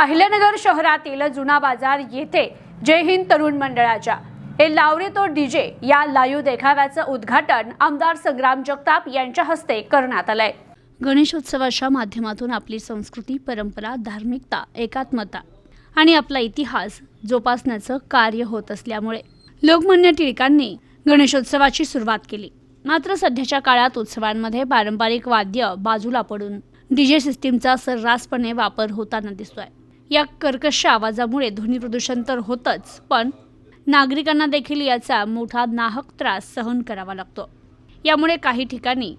अहिल्यानगर शहरातील जुना बाजार येथे जय हिंद तरुण मंडळाच्या. हे लावरे तो डीजे या लाईव्ह देखाव्याचं उद्घाटन आमदार संग्राम जगताप यांच्या हस्ते करण्यात आलंय. गणेशोत्सवाच्या माध्यमातून आपली संस्कृती परंपरा धार्मिकता एकात्मता आणि आपला इतिहास जोपासण्याचं कार्य होत असल्यामुळे लोकमान्य टिळकांनी गणेशोत्सवाची सुरुवात केली. मात्र सध्याच्या काळात उत्सवांमध्ये पारंपरिक वाद्य बाजूला पडून डीजे सिस्टीमचा सर्रासपणे वापर होताना दिसतोय. या कर्कश आवाजामुळे ध्वनी प्रदूषण तर होतंच पण नागरिकांना देखील याचा मोठा नाहक त्रास सहन करावा लागतो. यामुळे काही ठिकाणी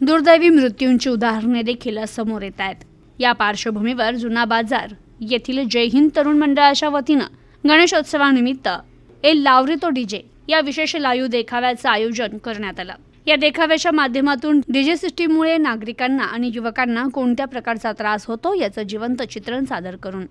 दुर्दैवी मृत्यूंची उदाहरणे देखील समोर येत आहेत. या पार्श्वभूमीवर जुना बाजार येथील जय हिंद तरुण मंडळाच्या वतीनं गणेशोत्सवानिमित्त ए लावरी तो डीजे या विशेष लाईव्ह देखाव्याचं आयोजन करण्यात आलं. या देखाव्याच्या माध्यमातून डीजे सिस्टीममुळे नागरिकांना आणि युवकांना कोणत्या प्रकारचा त्रास होतो याचं जिवंत चित्रण सादर करून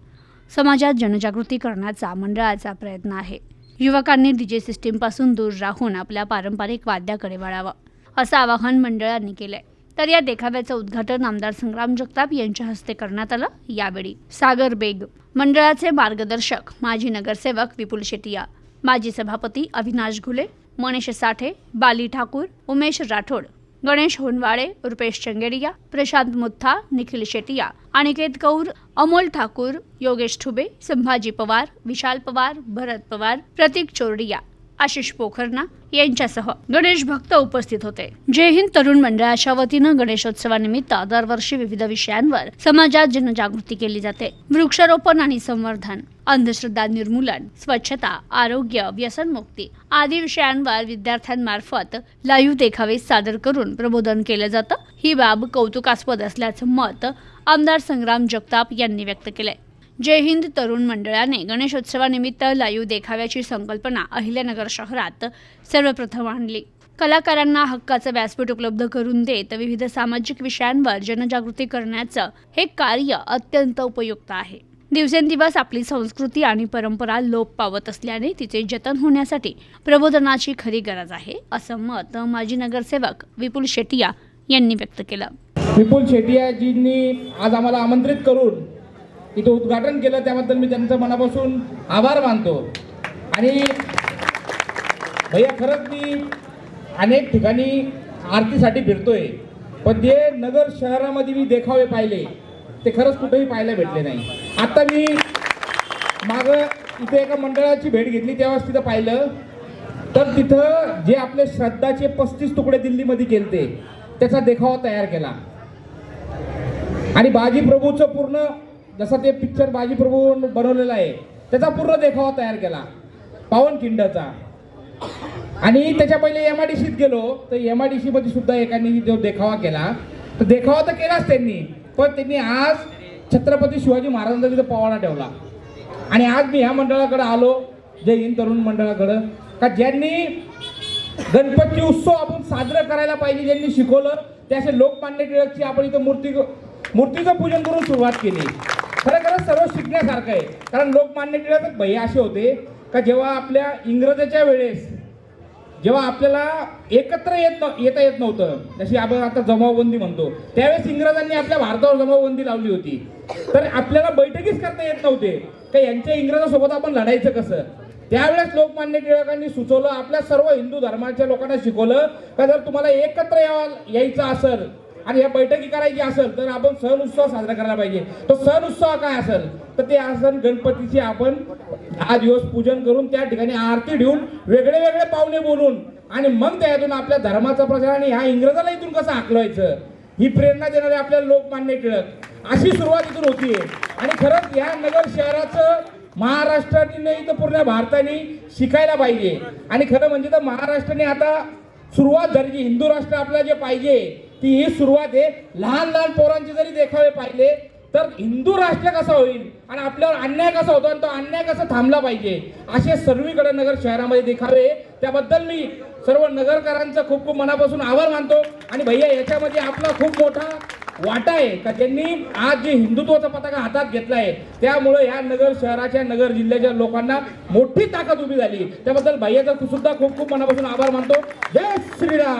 समाजात जनजागृती करण्याचा मंडळाचा प्रयत्न आहे. युवकांनी डीजे सिस्टीमपासून दूर राहून आपल्या पारंपरिक वाद्याकडे वळावं असं आवाहन मंडळांनी केलंय. तर या देखाव्याचं उद्घाटन आमदार संग्राम जगताप यांच्या हस्ते करण्यात आलं. यावेळी सागर बेग मंडळाचे मार्गदर्शक माजी नगरसेवक विपुल शेटिया माजी सभापती अविनाश घुले मनीष साठे बाली ठाकूर उमेश राठोड गणेश होनवाळे रुपेश चंगेडिया प्रशांत मुत्था निखिल शेटिया अनिकेत कौर अमोल ठाकूर योगेश ठुबे संभाजी पवार विशाल पवार भरत पवार प्रतीक चोरडिया. आशिष पोखरना यांच्यासह गणेश भक्त उपस्थित होते. जय हिंद तरुण मंडळाच्या वतीनं गणेशोत्सवानिमित्त दरवर्षी विविध विषयांवर समाजात जनजागृती केली जाते. वृक्षारोपण आणि संवर्धन अंधश्रद्धा निर्मूलन स्वच्छता आरोग्य व्यसनमुक्ती आदी विषयांवर विद्यार्थ्यांमार्फत लाईव्ह देखावे सादर करून प्रबोधन केलं जातं. ही बाब कौतुकास्पद असल्याचं मत आमदार संग्राम जगताप यांनी व्यक्त केलंय. जय हिंद तरुण मंडळाने गणेशोत्सवानिमित्त लाईव्ह देखाव्याची संकल्पना अहिल्यानगर शहरात सर्वप्रथम आणली. कलाकारांना हक्काचं व्यासपीठ उपलब्ध करून देत विविध सामाजिक विषयांवर जनजागृती करण्याचं हे कार्य अत्यंत उपयुक्त आहे. दिवसेंदिवस आपली संस्कृती आणि परंपरा लोप पावत असल्याने तिचे जतन होण्यासाठी प्रबोधनाची खरी गरज आहे असं मत माजी नगरसेवक विपुल शेटिया यांनी व्यक्त केलं. विपुल शेटियाजींनी आज आम्हाला आमंत्रित करून इथं उद्घाटन केलं त्याबद्दल मी त्यांचं मनापासून आभार मानतो. आणि भैया खरंच मी अनेक ठिकाणी आरतीसाठी फिरतोय पण जे नगर शहरामध्ये मी देखावे पाहिले ते खरंच कुठेही पाहायला भेटले नाही. आता मी माग इथे एका मंडळाची भेट घेतली त्यावेळेस तिथं पाहिलं. तर तिथं जे आपले श्रद्धाचे पस्तीस तुकडे दिल्लीमध्ये केलते त्याचा देखावा तयार केला. आणि बाजी प्रभूचं पूर्ण जसं ते पिक्चर बाजीप्रभू बनवलेलं आहे त्याचा पूर्ण देखावा तयार केला. पावनखिंडचा आणि त्याच्या पहिले एम आय डी सीत गेलो तर एम आय डी सी मध्ये सुद्धा एकाने जो देखावा केला. तर देखावा तर केलाच त्यांनी पण त्यांनी आज छत्रपती शिवाजी महाराजांचा तिथं पवाडा ठेवला. आणि आज मी ह्या मंडळाकडे आलो जय हिंद तरुण मंडळाकडं. का ज्यांनी गणपती उत्सव आपण साजरा करायला पाहिजे ज्यांनी शिकवलं ते असे लोकमान्य टिळकची आपण इथं मूर्ती मूर्तीचं पूजन करून सुरुवात केली. खरं खरं सर्व शिकण्यासारखं आहे. कारण लोकमान्य टिळक भय असे होते का जेव्हा आपल्या इंग्रजाच्या वेळेस जेव्हा आपल्याला एकत्र येत न- येता येत नव्हतं जशी आपण आता जमावबंदी म्हणतो त्यावेळेस इंग्रजांनी आपल्या भारतावर जमावबंदी लावली होती. तर आपल्याला बैठकीच करता येत नव्हते का यांच्या इंग्रजासोबत आपण लढायचं कसं? त्यावेळेस लोकमान्य टिळकांनी सुचवलं आपल्या सर्व हिंदू धर्माच्या लोकांना शिकवलं का जर तुम्हाला एकत्र यावं यायचं असेल आणि या बैठकी करायची असेल तर आपण सण उत्सव साजरा करायला पाहिजे. तो सण उत्सव काय असेल? तर ते असेल गणपतीचे आपण हा दिवस पूजन करून त्या ठिकाणी आरती ठेवून वेगळे वेगळे पाहुणे बोलून आणि मग त्यातून आपल्या धर्माचा प्रचार आणि ह्या इंग्रजाला इथून कसं आकलवायचं? ही प्रेरणा देणारे आपल्याला लोकमान्य टिळक. अशी सुरुवात इथून होती. आणि खरंच या नगर शहराचं महाराष्ट्राने नाही तर पूर्ण भारताने शिकायला पाहिजे. आणि खरं म्हणजे तर महाराष्ट्राने आता सुरुवात झाली हिंदू राष्ट्र आपल्याला जे पाहिजे ती ही सुरुवात आहे. लहान लहान पोरांचे जरी देखावे पाहिले तर हिंदू राष्ट्र कसा होईल आणि आपल्यावर अन्याय कसा होतो आणि तो अन्याय कसा थांबला पाहिजे असे सर्वीकडे नगर शहरामध्ये देखावे. त्याबद्दल मी सर्व नगरकरांचा खूप खूप मनापासून आभार मानतो. आणि भैया याच्यामध्ये आपला खूप मोठा वाटा आहे का? त्यांनी आज जे हिंदुत्वाचा पताका हातात घेतला आहे त्यामुळे ह्या नगर शहराच्या नगर जिल्ह्याच्या लोकांना मोठी ताकद उभी झाली. त्याबद्दल भैयाचा सुद्धा खूप खूप मनापासून आभार मानतो. जय Shriram!